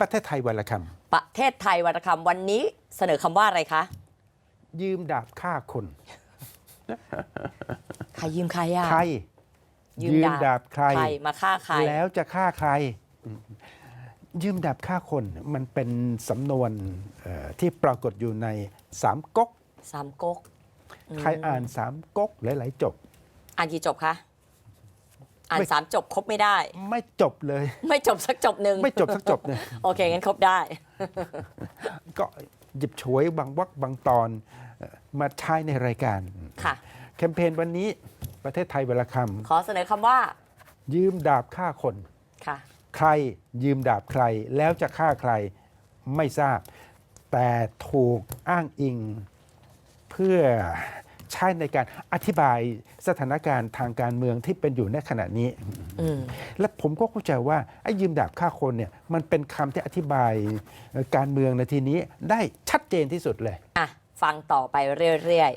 ประเทศไทยวันละคประเทศไทยวรรณคำวันนี้เสนอคำว่าอะไรคะำยืมดาบฆ่าคนใครยืมใครอะ ใครยืยืมมดาบ ดาบใคร ใครมาฆ่าใคร แล้วจะฆ่าใคร ยืมดาบฆ่าคนมันเป็นสำนวนเอ่อที่ปรากฏอยู่ในสามก๊กสามก๊กใครอ่านสามก๊กหลายๆจบ อ่านกี่จบคะ อ่านไม่ สามจบครบไม่ได้ ไม่จบเลย ไม่จบสักจบหนึ่งไม่จบสักจบเนี่ยโอเค งั้นครบได้ ก็หยิบฉวยบางวักบางตอนเอ่อมาใช้ในรายการ ค่ะ แคมเปญวันนี้ประเทศไทยเวลาคขอเสนอคำว่าำยืมดาบฆ่าคน ค่ะ ใครยืมดาบใครแล้วจะฆ่าใครไม่ทราบ แต่ถูกอ้างอิงเพื่อ ใช้ในการอธิบายสถานการณ์ทางการเมืองที่เป็นอยู่ในขณะนี้อืมและผมก็เข้าใจว่าไอ้ยืมดาบฆ่าคนเนี่ยมันเป็นคำที่อธิบายเอ่อการเมืองในทีนี้ได้ชัดเจนที่สุดเลย อะ ฟังต่อไปเรื่อย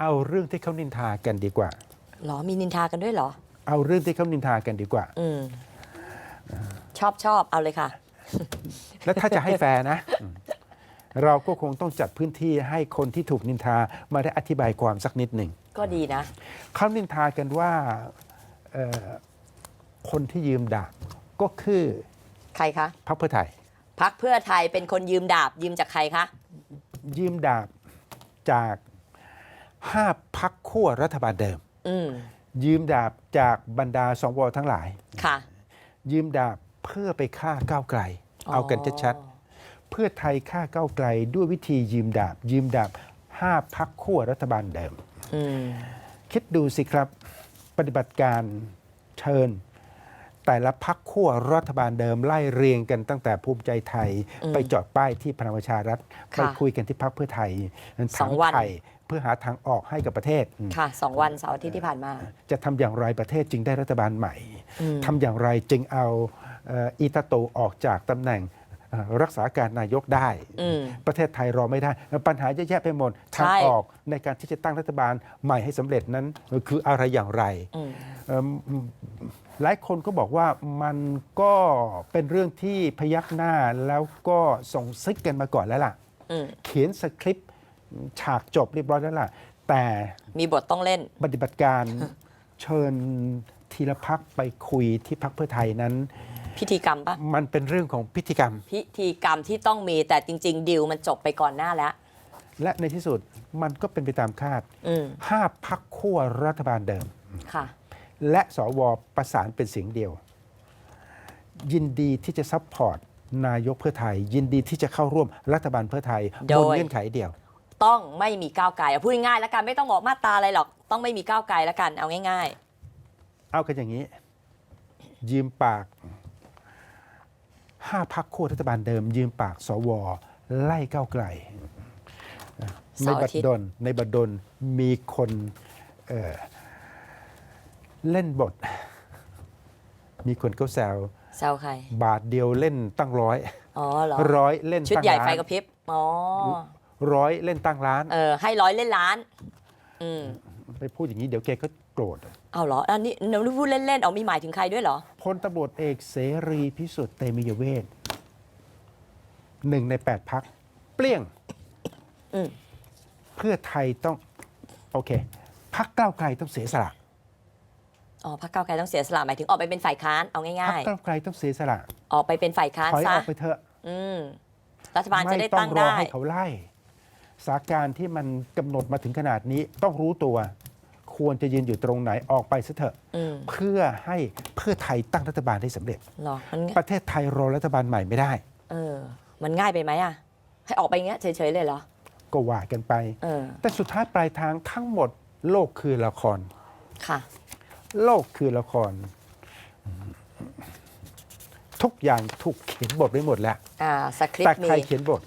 เอาเรื่องที่เขานินทากันดีกว่าๆหรอมีนินทากันด้วยเหรอ เอาเรื่องที่เขานินทากันดีกว่าอืมชอบชอบเอาเลยค่ะ แล้วถ้าจะให้แฟร์นะ เราก็คงต้องจัดพื้นที่ให้คนที่ถูกนินทามาได้อธิบายความสักนิดหนึ่งก็ดีนะเขานินทากันว่าเอ่อคนที่ยืมดาบก็คือใครคะพรรคเพื่อไทยพักเพื่อไทยเป็นคนยืมดาบยืมจากใครคะยืมดาบจากห้าพักขั้วรัฐบาลเดิมอืมยืมดาบจากบรรดาสวทั้งหลายค่ะ ยืมดาบเพื่อไปฆ่าก้าวไกล เอากันชัดๆ เพื่อไทยฆ่าก้าวไกลด้วยวิธียืมดาบ ยืมดาบห้าพักขั้วรัฐบาลเดิมอืมคิดดูสิครับ ปฏิบัติการเชิญ แต่ละพักขั้วรัฐบาลเดิมไล่เรียงกันตั้งแต่ภูมิใจไทยอืมไปจอดป้ายที่พลังประชารัฐค่ะไปคุยกันที่พักเพื่อไทยสองวันไทยเพื่อหาทางออกให้กับประเทศค่ะสองวันเสาร์อาทิตย์ที่ผ่านมา จะทำอย่างไรประเทศจึงได้รัฐบาลใหม่อืมทำอย่างไรจึงเอาเอ่ออีตาโตออกจากตำแหน่งเอ่อ รักษาการนายกได้อืมประเทศไทยรอไม่ได้ ปัญหาเยอะแยะไปหมดใช่ทางออกในการที่จะตั้งรัฐบาลใหม่ให้สำเร็จนั้นคืออะไรอย่างไรอืมเอิ่มหลายคนก็บอกว่ามันก็เป็นเรื่องที่พยักหน้าแล้วก็ส่งซิกกันมาก่อนแล้วล่ะอืมเขียนสคริปต์ฉากจบเรียบร้อยแล้วล่ะ แต่มีบทต้องเล่นปฏิบัติการเชิญทีละพักไปคุยที่พักเพื่อไทยนั้น พิธีกรรมปะมันเป็นเรื่องของพิธีกรรม พิธีกรรมที่ต้องมีแต่จริง ๆ ดิวมันจบไปก่อนหน้าแล้ว และในที่สุดมันก็เป็นไปตามคาดอืมห้าพักขั้วรัฐบาลเดิม ค่ะ และสวประสานเป็นเสียงเดียว ยินดีที่จะซัพพอร์ตนายกเพื่อไทย ยินดีที่จะเข้าร่วมรัฐบาลเพื่อไทยโดบย นเงื่อนไขเดียว ต้องไม่มีก้าวไกลเอาพูดง่ายๆแล้วกันไม่ต้องบอกมาตราอะไรหรอก ต้องไม่มีก้าวไกลแล้วกันเอาง่าย เอากันอย่างนี้ ยืมปาก ห้าพักขั้วรัฐบาลเดิม ยืมปากสว ไล่ก้าวไกลๆในเสาร์บัอาดทิตย์ดลในบัดดลมีคนเอ่อเล่นบท มีคนก็แซวแซวใคร บาทเดียวเล่นตั้งร้อยอ๋อเหรอร้อยเล่นชุดตั้งใหญ่ล้าไฟนกระพริบอ๋อร้อยเล่นตั้งร้าน เออให้ร้อยเล่นล้าน อืม ไปพูดอย่างนี้เดี๋ยวแกก็โกรธเอาเหรอ อันนี้หนูพูดเล่นๆเอามีหมายถึงใครด้วยเหรอ พลตำรวจเอกเสรีพิสุทธิ์เตมียเวทหนึ่งในแปดพัก เปลี่ยงอืม เพื่อไทยต้อง โอเคพักก้าวไกลต้องเสียสละอ๋อพรรคก้าวไกลต้องเสียสละหมายถึงออกไปเป็นฝ่ายค้านเอาพัง่ายก้าวไกลต้องเสียสละๆ ออกไปเป็นฝ่ายค้านถอยอซะอกไปเถอะ อืมรัฐบาลจะได้ต้อตั้งงรอได้ ให้เขาไล่สถานการณ์ที่มันกำหนดมาถึงขนาดนี้ต้องรู้ตัว ควรจะยืนอยู่ตรงไหนออกไปซะเถอะอืมเพื่อให้เพื่อไทยตั้งรัฐบาลได้สำเร็จ เหรอมันประเทศไทยรอรัฐบาลใหม่ไม่ได้ เออ มันง่ายไปไหมอะ ให้ออกไปอย่างเงี้ยเฉยๆเลยเหรอ ก็ว่ากันไป เออ แต่สุดท้ายปลายทางทั้งหมด โลกคือละคร ค่ะ โลกคือละคร ทุกอย่างถูกเขียนบทไว้หมดแล้ว อ่าสคริปแต่ต์มี ใครเขียนบท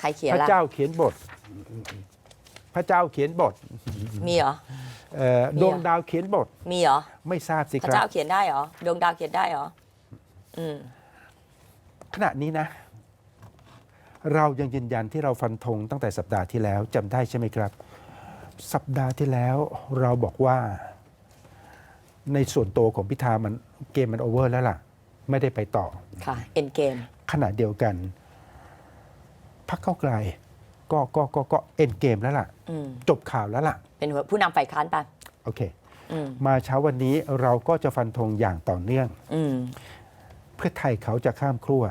ใครเขียนพระล่ะ เจ้าเขียนบท พระเจ้าเขียนบท มีเหรอ เอ่อมีดวงอะดาวเขียนบทมีเหรอ ไม่ทราบสิพคระรัเจ้าบเขียนได้เหรอ ดวงดาวเขียนได้เหรอ อืม ขณะนี้นะ เรายังยืนยันที่เราฟันธงตั้งแต่สัปดาห์ที่แล้วจำได้ใช่ไหมครับ สัปดาห์ที่แล้วเราบอกว่า ในส่วนตัวของพิธามันเกมมันโอเวอร์แล้วล่ะ ไม่ได้ไปต่อ ค่ะ เอ็นเกมขณะเดียวกันพักเก้าวไกล ก็ก็ก็ก็เอ็นเกมแล้วล่ะ อืมจบข่าวแล้วล่ะ เป็นผู้นำฝ่ายค้านไปโอเค อืมมาเช้าวันนี้เราก็จะฟันธงอย่างต่อเนื่อง อืมเพื่อไทยเขาจะข้ามครัว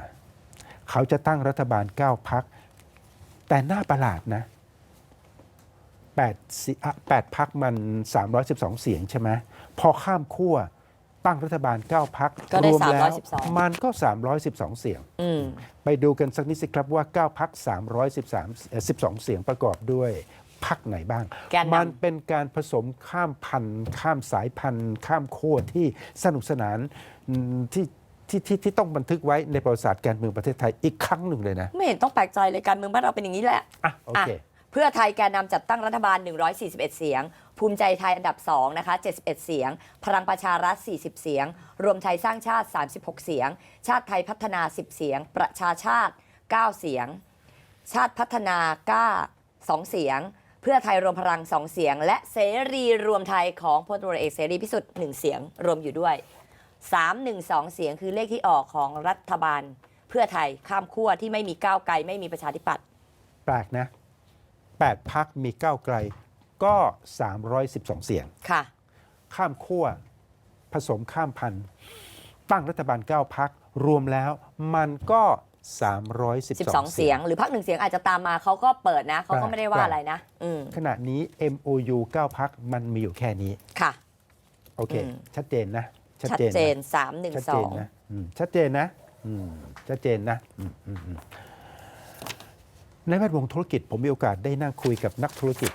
เขาจะตั้งรัฐบาล 9พัก แต่หน้าประหลาดนะ8สิอะ8พักมัน 312 เสียงใช่ไหมพอข้ามขั้ว ตั้งรัฐบาล 9พักก็ได้รวมแล้ว312 มันก็ 312 เสียง อืม ไปดูกันสักนิดสิครับว่า 9พัก313เอ่อ12 เสียงประกอบด้วยพักไหนบ้าง แกนนำ มันเป็นการผสมข้ามพันธุ์ข้ามสายพันธุ์ ข้ามโคตรที่สนุกสนานอืมที่ที่ที่ที่ต้องบันทึกไว้ในประวัติศาสตร์การเมืองประเทศไทยอีกครั้งหนึ่งเลยนะไม่เห็นต้องแปลกใจเลยการเมืองบ้านเราเป็นอย่างนี้แหละ อะโอเค อะ เพื่อไทยแกนนำจัดตั้งรัฐบาล 141 เสียง ภูมิใจไทยอันดับ2นะคะ71 เสียง พลังประชารัฐ 40 เสียง รวมไทยสร้างชาติ 36 เสียง ชาติไทยพัฒนา 10 เสียง ประชาชาติ 9 เสียง ชาติพัฒนาก้า 2 เสียง เพื่อไทยรวมพลัง 2 เสียง และเสรีรวมไทยของพลตรเอกเสรีพิสุทธิ์1เสียงรวมอยู่ด้วย 312 เสียงคือเลขที่ออกของรัฐบาล เพื่อไทยข้ามขั้วที่ไม่มีก้าวไกลไม่มีประชาธิปัตย์แปลกนะ8พักมีก้าวไกล ก็ 312 เสียง ค่ะ ข้ามขั้วผสมข้ามพันธุ์ตั้งรัฐบาล 9 พักรวมแล้วมันก็312 12 เสียง หรือพักหนึ่งเสียงอาจจะตามมาเขาก็เปิดนะเขาก็ไม่ได้ว่าครับอะไรนะ อืมขณะนี้ MOU 9 พักมันมีอยู่แค่นี้ ค่ะ โอเค อืม ชัดเจนนะ ชัดนะเจนชัดเจน312นะอืมชัดเจนนะอืมชัดเจนนะอืมอืมอืมในแวดวงธุรกิจผมมีโอกาสได้นั่งคุยกับนักธุรกิจ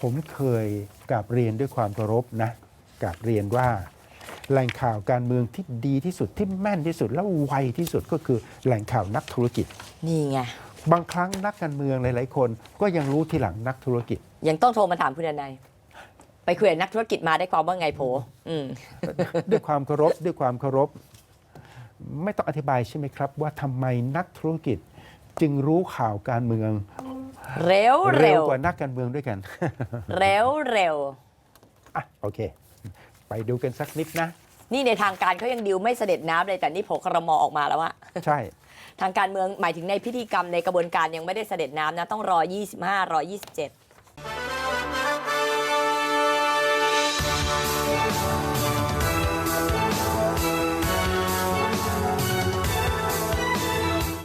ผมเคยกราบเรียนด้วยความเคารพนะกราบเรียนว่าแหล่งข่าวการเมืองที่ดีที่สุดที่แม่นที่สุดและไวที่สุดก็คือแหล่งข่าวนักธุรกิจ นี่ไง บางครั้งนักการเมืองหลาย ๆ คน ก็ยังรู้ทีหลังนักธุรกิจ ยังต้องโทรมาถามคุณนายไปคุยกับนักธุรกิจมาได้ความว่าไงโผอืมด้วยความเคารพด้วยความเคารพ ไม่ต้องอธิบายใช่ไหมครับ ว่าทำไมนักธุรกิจจึงรู้ข่าวการเมือง เร็วเร็เร็ววกว่านักการเมืองด้วยกัน เร็วเร็วอะโอเค ไปดูกันสักนิดนะ นี่ในทางการเขายังดิวไม่เสด็จน้ำเลยแต่นี่โผครมออกมาแล้วอะใช่ ทางการเมืองหมายถึงในพิธีกรรมในกระบวนการยังไม่ได้เสด็จน้ำนะต้องรอ 25 รอ 27